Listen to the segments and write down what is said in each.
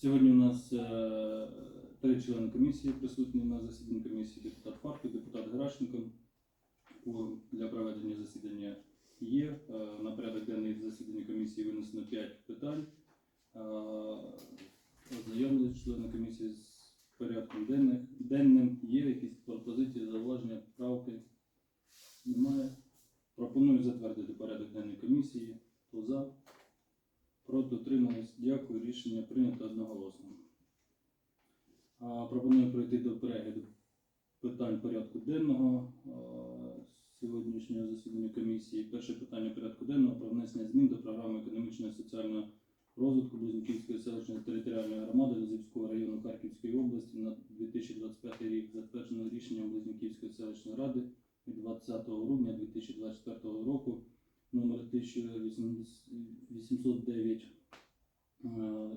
Сьогодні у нас е, три члени комісії присутні на засіданні комісії. Депутат Фарків, депутат Геращенко. Для проведення засідання є. Е, На порядок денний засідання комісії винесено 5 питань. Е, Ознайомились члени комісії з порядком денних. денним. Є якісь пропозиції, зауваження, правки? Немає. Пропоную затвердити порядок денний комісії. Хто за? Проти утримались. Дякую. Рішення прийнято одноголосно. Пропоную пройти до перегляду питань порядку денного сьогоднішнього засідання комісії. Перше питання порядку денного про внесення змін до програми економічного і соціального розвитку Близнюківської селищної територіальної громади Лозівського району Харківської області на 2025 рік, затверджено рішенням Близнюківської селищної ради від 20 грудня 2024 року номер 1809 е,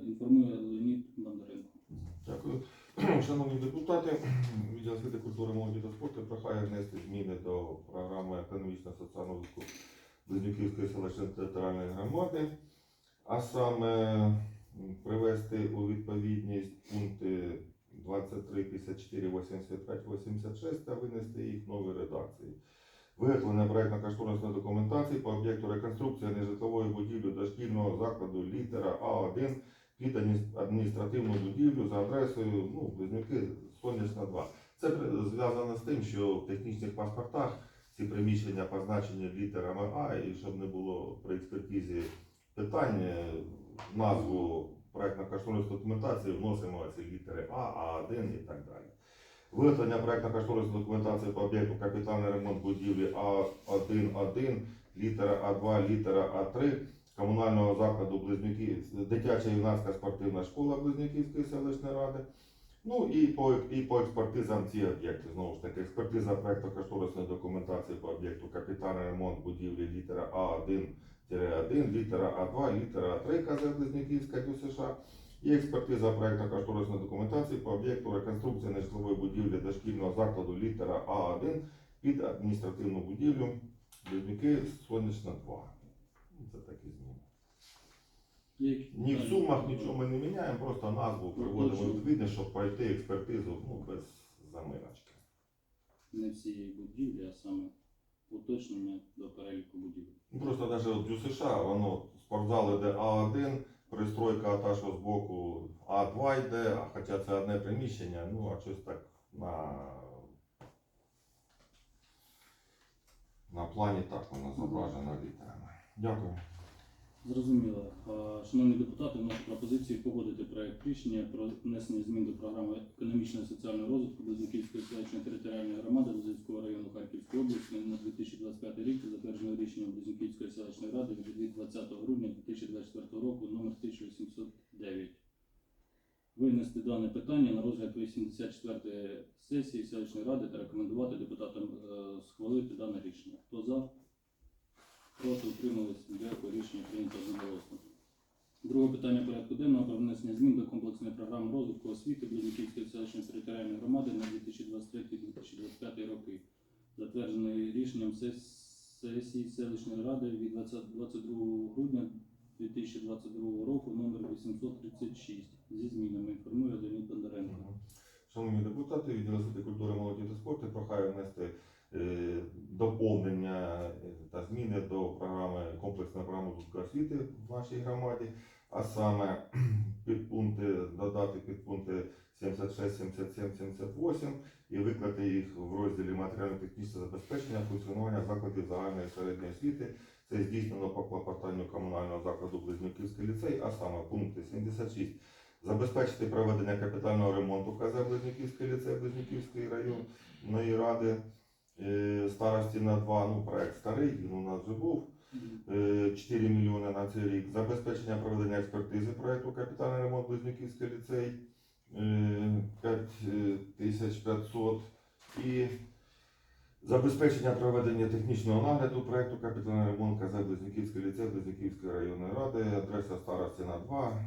інформує Леонід Бондаренко. Дякую. Шановні депутати, відділ освіти, культури, молоді та спорту прохає внести зміни до програми економічно-соціального розвитку Близнюківської селищної територіальної громади, а саме привести у відповідність пункти 23, 54, 85, 86 та винести їх в новій редакції. Виготовлення проєктно-кошторисної документації по об'єкту реконструкції нежитлової будівлі дошкільного закладу літера А1 під адміністративну будівлю за адресою ну, Близнюки Сонячна 2. Це зв'язано з тим, що в технічних паспортах ці приміщення позначені літерами А, і щоб не було при експертизі питань, е, назву проєктно-кошторисної документації вносимо ці літери А, А1 і так далі. Виготовлення проєктно-кошторисної документації по об'єкту капітальний ремонт будівлі А1-1, літера А2, літера А3 комунального закладу Близнюки, дитяча юнацька спортивна школа Близнюківської селищної ради. Ну і по, і по експертизам ці об'єкти. Знову ж таки, експертиза проекту кошторисної документації по об'єкту капітальний ремонт будівлі літера А1-1, літера А2, літера А3 КЗ Близнюківська ДЮСШ. І експертиза проекту кошторисної документації по об'єкту реконструкції нежитлової будівлі дошкільного закладу літера А1 під адміністративну будівлю Близнюки Сонячна 2. Ну, Це такі зміни. Ні в сумах нічого ми не міняємо, просто назву приводимо точно. відповідно, щоб пройти експертизу ну, без заминочки. Не всієї будівлі, а саме уточнення до переліку будівель. Ну, Просто навіть от у США воно спортзал іде А1, пристройка та, що боку А2 йде, хоча це одне приміщення, ну а щось так на, на плані так воно зображено літерами. Дякую. Зрозуміло. Шановні депутати, вношу пропозицію погодити проект рішення про внесення змін до програми економічного і соціального розвитку Близнюківської селищної територіальної громади Лозівського району Харківської області на 2025 рік, затвердженого рішенням Близнюківської селищної ради від 20 грудня 2024 року номер 1809. Винести дане питання на розгляд 84-ї сесії селищної ради та рекомендувати депутатам е, схвалити дане рішення. Хто за? Проти утримались. Дякую. Рішення прийнято одноголосно. Друге питання порядку денного про внесення змін до комплексної програми розвитку освіти Близнюківської селищної територіальної громади на 2023-2025 роки, затверджений рішенням сесії селищної ради від 22 грудня 2022 року номер 836 зі змінами. Інформує Леонід Бондаренко. Шановні депутати, відділ освіти, культури, молоді та спорту прохаю внести доповнення е, та зміни до програми комплексної програми освіти в нашій громаді, а саме підпункти додати підпункти 76, 77, 78 і виклати їх в розділі матеріально-технічне забезпечення функціонування закладів загальної середньої освіти. Це здійснено по клопотанню комунального закладу Близнюківський ліцей, а саме пункти 76 забезпечити проведення капітального ремонту КЗ Близнюківський ліцей Близнюківської районної ради е, старості на 2, ну проект старий, він у нас вже був. Е, 4 мільйони на цей рік. Забезпечення проведення експертизи проекту капітальний ремонт Близнюківський ліцей е, 5500 і забезпечення проведення технічного нагляду проекту капітальний ремонт КЗ Близнюківський ліцей Близнюківської районної ради, адреса старості на 2,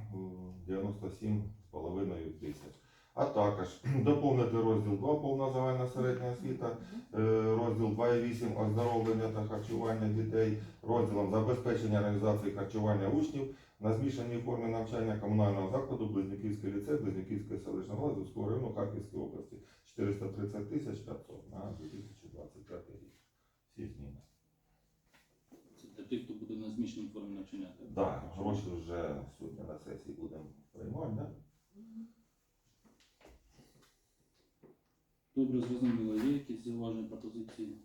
97,5 тисяч. А також доповнити розділ 2 повна загальна середня освіта, е, розділ 2.8 оздоровлення та харчування дітей, розділом забезпечення організації харчування учнів на змішаній формі навчання комунального закладу Близнюківський ліцей Близнюківської селищної ради Зубського району Харківської області. 430 тисяч 500 на 2025 рік. Всі зміни. Це для тих, хто буде на змішаній формі навчання. так? Так, гроші вже сьогодні на сесії будемо приймати, да? Добре, зрозуміло. Є якісь зауваження пропозиції?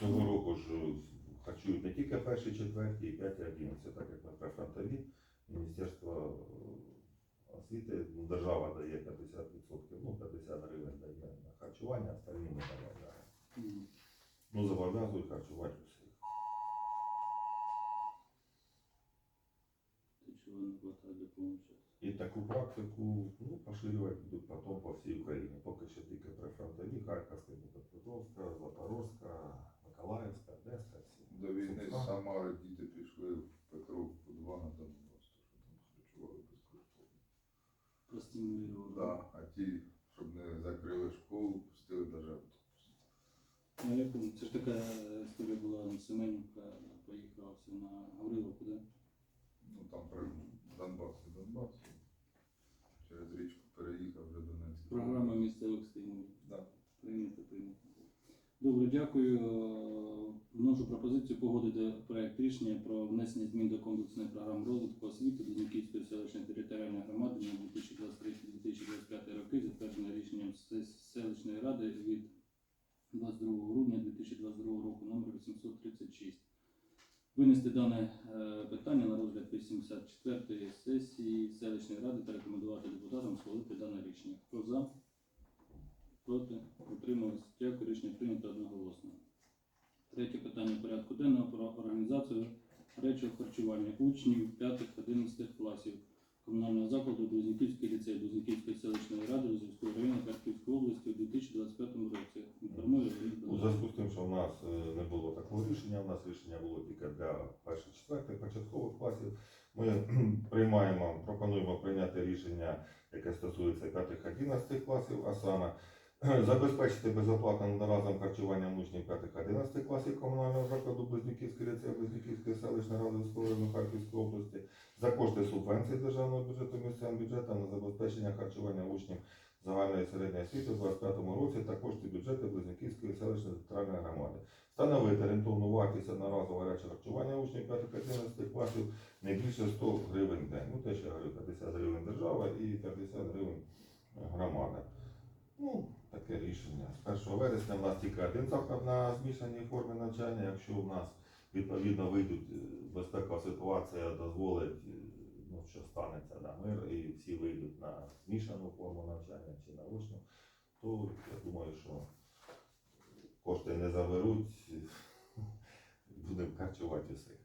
Цього року ж е, харчують не тільки перші, четверті, і п'яті, одинадцяті, так як на прифронтові. Міністерство е, освіти, ну, держава дає 50%, ну 50 гривень дає на харчування, остальні ми додаємо. Мгм. Ну, зобов'язують харчувати усіх. Те, чого не повного часу. І таку практику ну, поширювати будуть потім по всій Україні. Поки що тільки прифронтові, Харківська, Дніпропетровська, Запорозька, Миколаївська, Одеська, всі. До війни з Самари діти пішли в Петровку 2 на Донбас, що там харчували безкоштовно. Простимулювали. Да, а ті, щоб не закрили школу, пустили навіть автобус. Ну, я пам'ятаю, це ж така історія була Семенівка, поїхав все на Гавриловку, да? Ну там при Донбас і Донбас. Через річку переїхав вже Донецьк. Програма місцевих стимулів. Да. Прийнято, прийнято. Добре, дякую. Вношу пропозицію погодити проект рішення про внесення змін до комплексної програми розвитку освіти Близнюківської селищної територіальної громади на 2023-2025 роки, затверджене рішенням селищної ради від 22 грудня 2022 року номер 836. Винести дане е, питання на розгляд 84-ї сесії селищної ради та рекомендувати депутатам схвалити дане рішення. Хто за? Проти? Утримались? Дякую. Рішення прийнято одноголосно. Третє питання порядку денного про організацію речого харчування учнів 5-11 класів комунального закладу Близнюківський ліцей Близнюківської селищної ради Лозівського району Харківської області у 2025 році. Інформує У зв'язку з тим, що в нас е, не було такого рішення, у нас рішення було тільки для перших четвертих початкових класів. Ми приймаємо, пропонуємо прийняти рішення, яке стосується 5-11 класів, а саме забезпечити безоплатним одноразовим харчуванням учнів 5-11 класів комунального закладу Близнюківський ліцей Близнюківської селищної ради Луцького Харківської області за кошти субвенцій державного бюджету місцевим бюджетам на забезпечення харчування учнів загальної середньої освіти у 2025 році та кошти бюджету Близнюківської селищної територіальної громади. Встановити орієнтовну вартість одноразового гарячого харчування учнів 5-11 класів не більше 100 гривень в день. Ну, те, що я говорю, 50 гривень держава і 50 гривень громада. Ну, таке рішення. З 1 вересня в нас тільки один заклад на змішаній формі навчання. Якщо у нас відповідно вийдуть, безпекова ситуація дозволить, е, ну, що станеться на мир, і всі вийдуть на змішану форму навчання чи на очну, то я думаю, що кошти не заберуть, будемо харчувати усіх.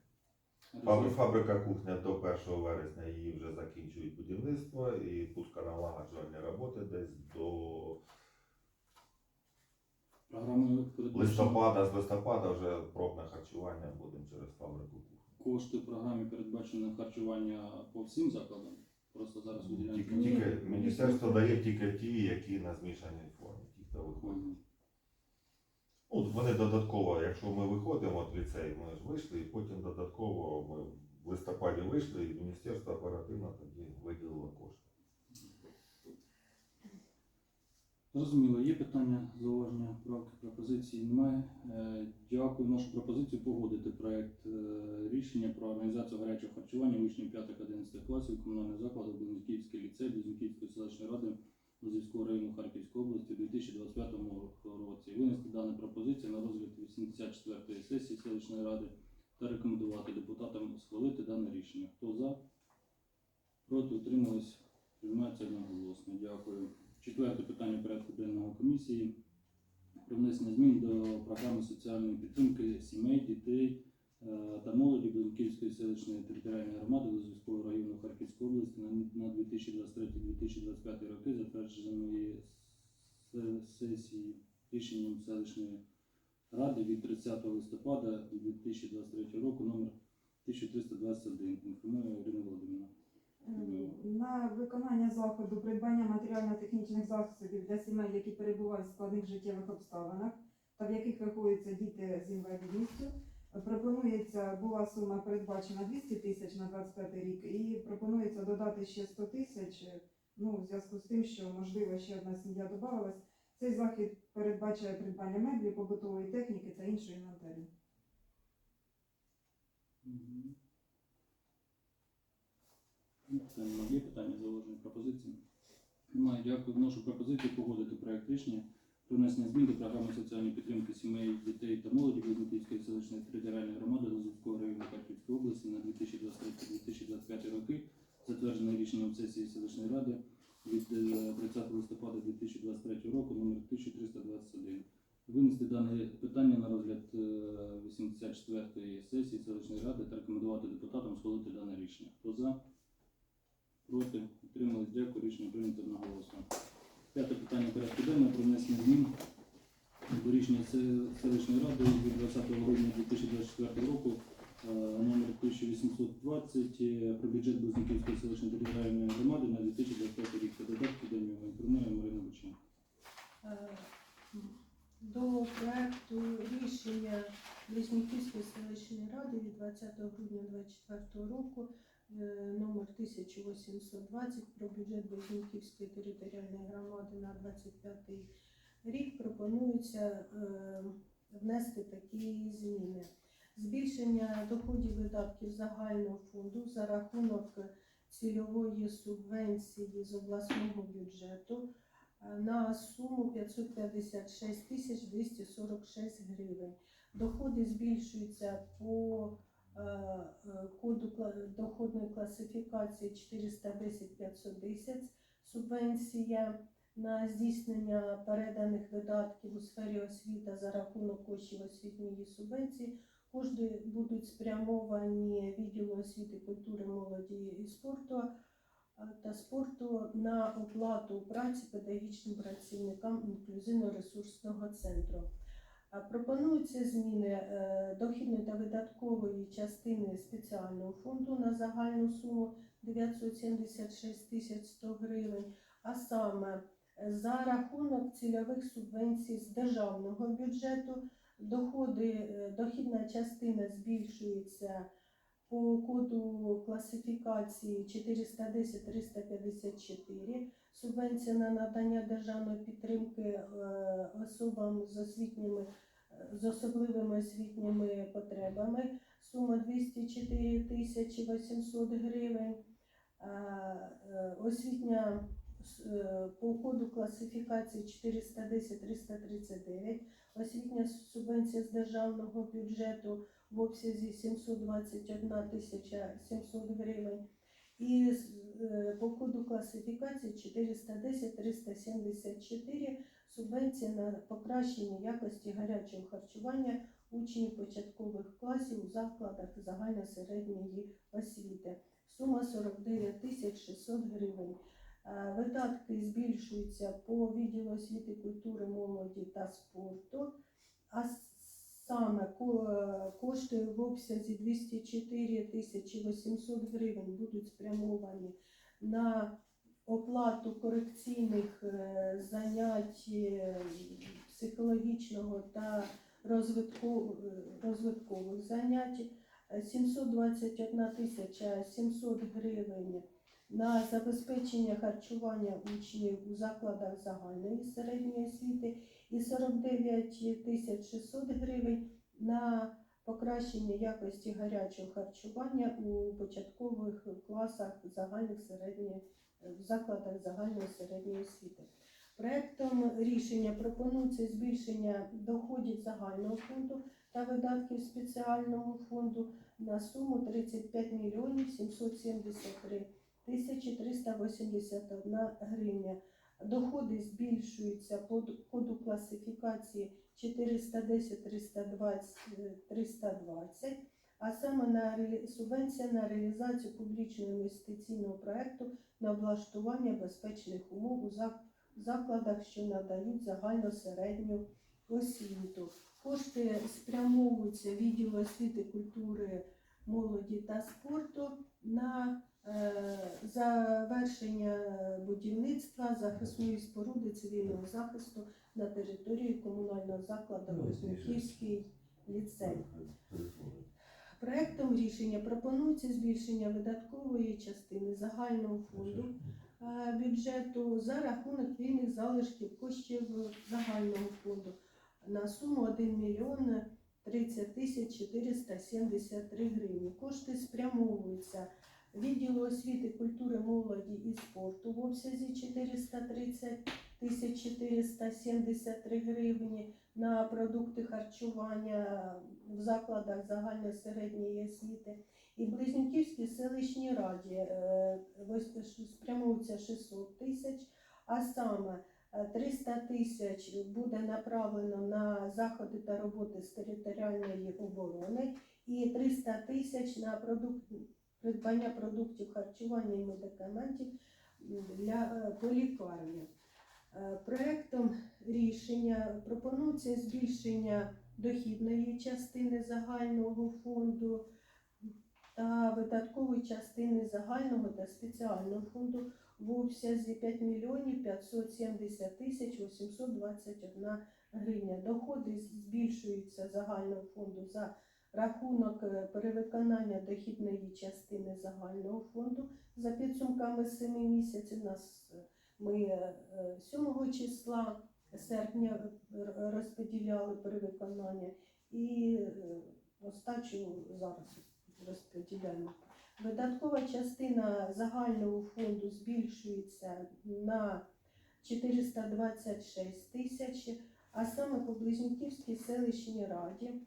Фабрика кухня до 1 вересня її вже закінчують будівництво і пусконалагоджувальні роботи десь до листопада, з листопада вже пробне харчування будемо через фабрику кошти в програмі передбачено харчування по всім закладам. Просто зараз Тільки, виділяємо. тільки міністерство дає тільки ті, які на змішаній формі, ті, хто виходить. Ну, вони додатково, якщо ми виходимо от в ліцей, ми ж вийшли, і потім додатково ми в листопаді вийшли, і міністерство оперативно тоді виділило кошти. Зрозуміло, є питання, зауваження, правки, пропозиції? Немає. Е, Дякую. Нашу пропозицію погодити проект е, рішення про організацію гарячого харчування учнів 5-11 класів комунального закладу Близнюківський ліцей Близнюківської селищної ради Лозівського району Харківської області у 2025 році. Винести дану пропозицію на розгляд 84-ї сесії селищної ради та рекомендувати депутатам схвалити дане рішення. Хто за? Проти утримались? Приймається одноголосно. Дякую. Четверте питання порядку денного комісії про внесення змін до програми соціальної підтримки сімей, дітей е, та молоді Білоківської селищної територіальної громади Лозівського району Харківської області на на 2023-2025 роки, затвердженої сесії рішенням селищної ради від 30 листопада 2023 року номер 1321. Інформує Ірина Володимирівна. На виконання заходу придбання матеріально-технічних засобів для сімей, які перебувають в складних життєвих обставинах та в яких виховуються діти з інвалідністю, пропонується була сума передбачена 200 тисяч на 25 рік і пропонується додати ще 100 тисяч. Ну, у зв'язку з тим, що можливо ще одна сім'я додавалась, цей захід передбачає придбання меблі, побутової техніки та іншої інвентарю. Мгм. Ну, Це немає Є питання зауваження пропозиції? Немає. Дякую. Вношу пропозицію погодити проект рішення про внесення змін до програми соціальної підтримки сімей, дітей та молоді Близнюківської селищної територіальної громади Лозівського району Харківської області на 2023-2025 роки, затверджене рішенням сесії селищної ради від е, 30 листопада 2023 року номер 1321. Винести дане питання на розгляд е, 84-ї сесії селищної ради та рекомендувати депутатам схвалити дане рішення. Хто за? Проти? Утримались? Дякую. Рішення прийнято одноголосно. П'яте питання порядку денного про внесення змін до рішення селищної ради від 20 грудня 2024 року е, номер 1820 е, про бюджет Близнюківської селищної територіальної громади на 2025 рік. Та додатки до нього інформує Марина Бученко. Е, До проекту рішення Близнюківської селищної ради від 20 грудня 2024 року номер 1820 про бюджет Близнюківської територіальної громади на 25 рік пропонується е, внести такі зміни. Збільшення доходів видатків загального фонду за рахунок цільової субвенції з обласного бюджету е, на суму 556 тисяч 246 гривень. Доходи збільшуються по е, е, коду кла- доходної класифікації 410-510 субвенція на здійснення переданих видатків у сфері освіти за рахунок коштів освітньої субвенції. Кошти будуть спрямовані відділу освіти, культури, молоді і спорту е, та спорту на оплату праці педагогічним працівникам інклюзивно-ресурсного центру. Пропонуються зміни е, дохідної та видаткової частини спеціального фонду на загальну суму 976 тисяч 100 гривень, а саме е, за рахунок цільових субвенцій з державного бюджету. Доходи, е, дохідна частина збільшується по коду класифікації 410-354, субвенція на надання державної підтримки е, особам з освітніми з особливими освітніми потребами, сума 204 тисячі 800 гривень. Е, Освітня е, по коду класифікації 410-339, освітня субвенція з державного бюджету в обсязі 721 тисяча 700 гривень. І з- е, по коду класифікації 410-374 субвенція на покращення якості гарячого харчування учнів початкових класів у закладах загальносередньої освіти. Сума 49 тисяч 600 гривень. Е, Видатки збільшуються по відділу освіти, культури, молоді та спорту, а с- саме ко- кошти в обсязі 204 тисячі 800 гривень будуть спрямовані на оплату корекційних е, занять е, психологічного та е, розвиткових занять. Е, 721 тисяча 700 гривень на забезпечення харчування учнів у закладах загальної середньої освіти і 49 тисяч 600 гривень на покращення якості гарячого харчування у початкових класах загальних середньої в закладах загальної середньої освіти. Проектом рішення пропонується збільшення доходів загального фонду та видатків спеціального фонду на суму 35 мільйонів 773 тисячі 381 гривня. Доходи збільшуються по коду класифікації 410 320 320, а саме на субвенція на реалізацію публічного інвестиційного проекту на облаштування безпечних умов у закладах, що надають загальну середню освіту. Кошти спрямовуються відділу освіти, культури, молоді та спорту на завершення будівництва захисної споруди цивільного захисту на території комунального закладу Вознюківський ліцей. Проектом рішення пропонується збільшення видаткової частини загального фонду е, бюджету за рахунок вільних залишків коштів загального фонду на суму 1 мільйон 30 тисяч 473 гривні. Кошти спрямовуються відділу освіти, культури, молоді і спорту в обсязі 430 тисяч 473 гривні. На продукти харчування в закладах загальної середньої освіти. І Близнюківській селищній раді е, спрямовується 600 тисяч, а саме е, 300 тисяч буде направлено на заходи та роботи з територіальної оборони. І 300 тисяч на продукт, придбання продуктів харчування і медикаментів для е, по лікарні. Е, Проектом рішення пропонується збільшення дохідної частини загального фонду та видаткової частини загального та спеціального фонду в обсязі 5 мільйонів 570 тисяч 821 гривня. Доходи збільшуються загального фонду за рахунок е, перевиконання дохідної частини загального фонду за підсумками 7 місяців. Нас е, ми е, 7 числа серпня розподіляли перевиконання і е, остачу зараз розподіляємо. Видаткова частина загального фонду збільшується на 426 тисяч, а саме по Близнюківській селищній раді.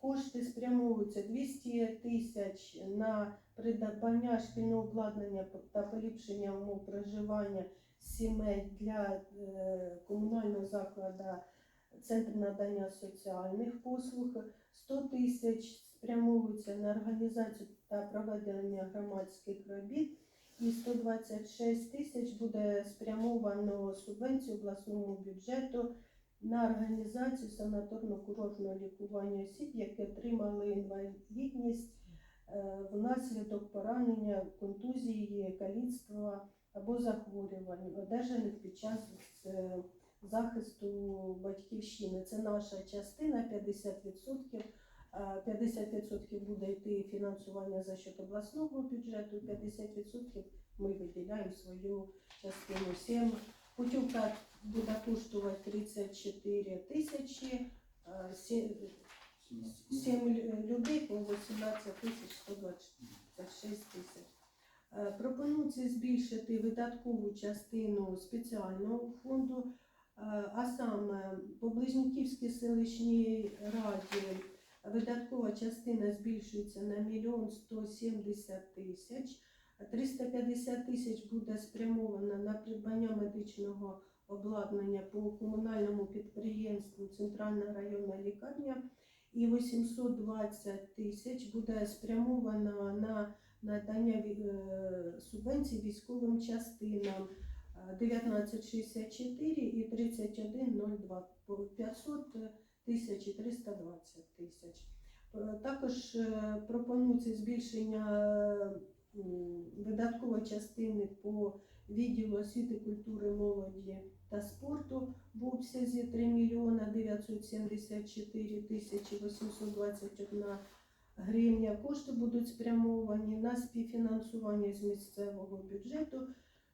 Кошти спрямовуються 200 тисяч на придбання шкільного обладнання та поліпшення умов проживання сімей для е, комунального закладу Центр надання соціальних послуг. 100 тисяч спрямовуються на організацію та проведення громадських робіт. І 126 тисяч буде спрямовано субвенцію обласному бюджету на організацію санаторно-курортного лікування осіб, які отримали інвалідність е, внаслідок поранення, контузії, каліцтва або захворювань, одержаних під час е, захисту батьківщини. Це наша частина 50%. Е, 50% буде йти фінансування за счет обласного бюджету, 50% ми виділяємо свою частину. Сім путівка буде коштувати 34 тисячі, е, 7 людей по 18 тисяч 126 тисяч. Е, Пропонується збільшити видаткову частину спеціального фонду, е, а саме по Близнюківській селищній раді видаткова частина збільшується на 1 170 тисяч. 350 тисяч буде спрямовано на придбання медичного обладнання по комунальному підприємству Центральна районна лікарня і 820 тисяч буде спрямовано на надання е, субвенцій військовим частинам. е, 1964 і 3102 по 500 тисяч і 320 тисяч. Е, Також е, пропонується збільшення е, м, видаткової частини по відділу освіти, культури, молоді та спорту в обсязі 3 мільйона 974 тисячі 821 гривня. Кошти будуть спрямовані на співфінансування з місцевого бюджету,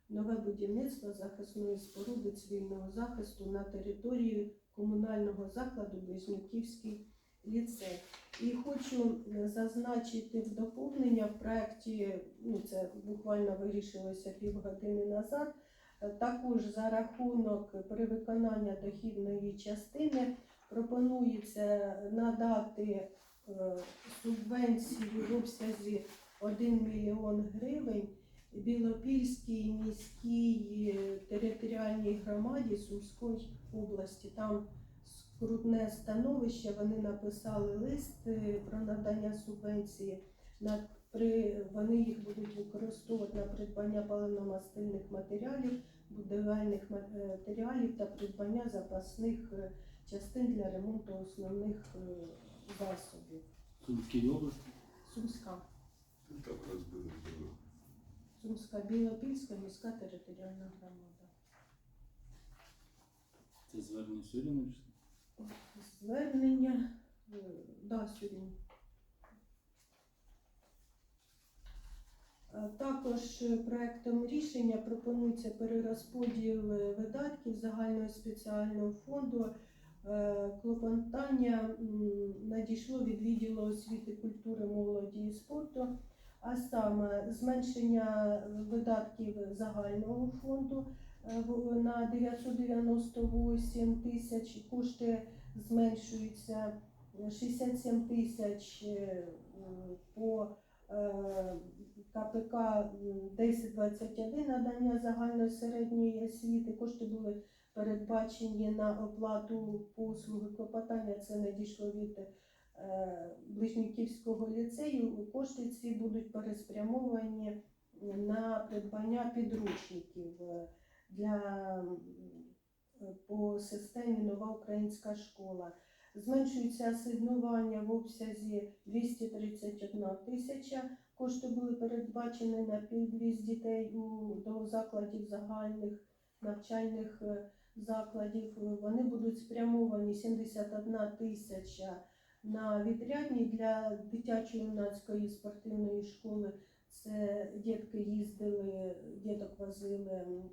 нове будівництво захисної споруди цивільного захисту на території комунального закладу Близнюківський ліцей. І хочу е, зазначити в доповнення в проєкті, ну це буквально вирішилося півгодини назад. е, Також за рахунок перевиконання дохідної частини пропонується надати е, субвенцію в обсязі 1 мільйон гривень Білопільській міській територіальній громаді Сумської області. Там скрутне становище. Вони написали лист про надання субвенції. На при вони їх будуть використовувати на придбання паливно-мастильних матеріалів, будівельних матеріалів та придбання запасних е, частин для ремонту основних е, засобів. Сумській області. Сумська, Так розбили. Сумська Білопільська міська територіальна громада. Це звернення сьогодні? Звернення е, да, сьогодні. Е, Також проектом рішення пропонується перерозподіл е, видатків загального спеціального фонду. Клопотання надійшло від відділу освіти, культури, молоді і спорту, а саме зменшення видатків загального фонду на 998 тисяч кошти зменшуються 67 тисяч е, по е, КПК 1021 надання загальної середньої освіти. Кошти були передбачені на оплату послуги клопотання. Це надійшло від е, Ближніківського ліцею. Кошти ці будуть переспрямовані на придбання підручників е, для е, по системі Нова Українська школа. Зменшується асигнування в обсязі 231 тисяча. Кошти були передбачені на підвіз дітей до закладів загальних навчальних е, закладів. Вони будуть спрямовані 71 тисяча на відрядні для дитячо-юнацької спортивної школи. Це дітки їздили, діток возили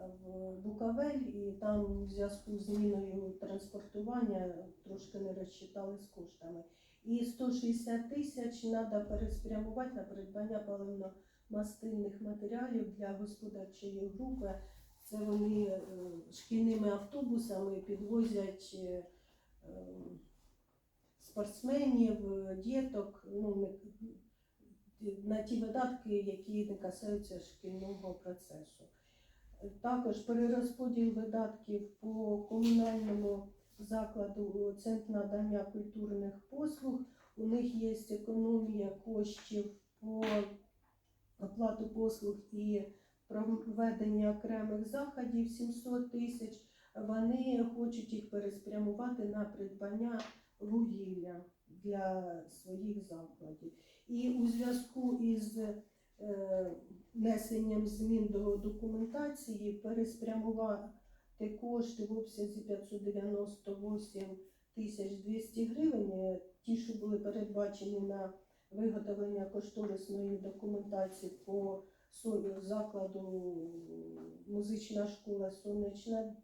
в Буковель, і там в зв'язку з зміною транспортування трошки не розчитали з коштами. І 160 тисяч треба переспрямувати на придбання паливно-мастильних матеріалів для господарчої групи. Це вони е, шкільними автобусами підвозять е, е, спортсменів, діток ну, на ті видатки, які не касаються шкільного процесу. Також перерозподіл видатків по комунальному закладу Центр надання культурних послуг. У них є економія коштів по оплату послуг і проведення окремих заходів 700 тисяч. Вони хочуть їх переспрямувати на придбання вугілля для своїх закладів. І у зв'язку із внесенням змін до документації переспрямувати кошти в обсязі 598 тисяч 200 гривень, е, ті, що були передбачені на виготовлення кошторисної документації по закладу музична школа Сонячна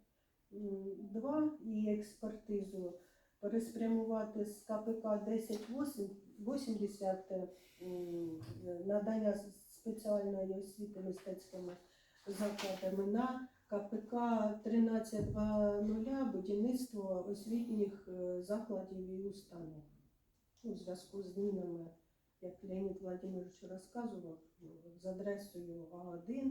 2 і експертизу переспрямувати з КПК 1080 м, надання спеціальної освіти мистецькими закладами на КПК 13.2.0 будівництво освітніх е, закладів і установ. У зв'язку з змінами, як Леонід Владимирович розказував, з адресою А1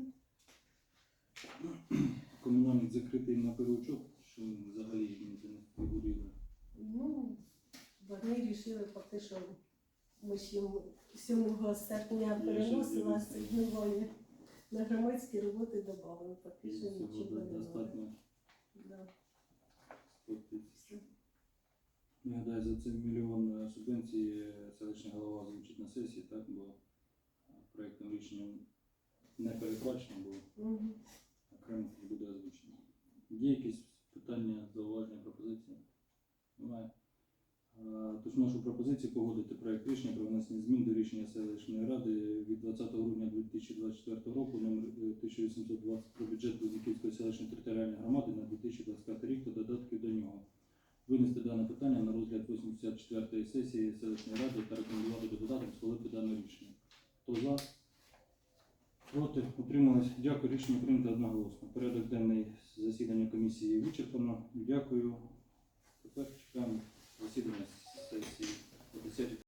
Комунальник закритий на переучет, що взагалі ніде не фігурірує. Ну, вони вирішили поки ми ще 7 серпня переносила асигнування на громадські роботи додали, що Всього нічого немає. достатньо Да. 100. Я гадаю, за це мільйон е, субвенції селищний голова озвучить на сесії, так, бо е, проєктом рішенням не передбачено, бо окремо буде озвучено. Є якісь питання, зауваження, пропозиції? Немає. Е, Тож нашу пропозицію погодити проект рішення про внесення змін до рішення селищної ради від 20 грудня 2024 року номер е, 1820 про бюджет Близнюківської селищної територіальної громади на 2025 рік та додатків до нього. Винести дане питання на розгляд 84-ї сесії селищної ради та рекомендувати депутатам схвалити дане рішення. Хто за? Проти? Утримались? Дякую. Рішення прийнято одноголосно. Порядок денний засідання комісії вичерпано. Дякую. Тепер чекаємо засідання сесії. О 10.30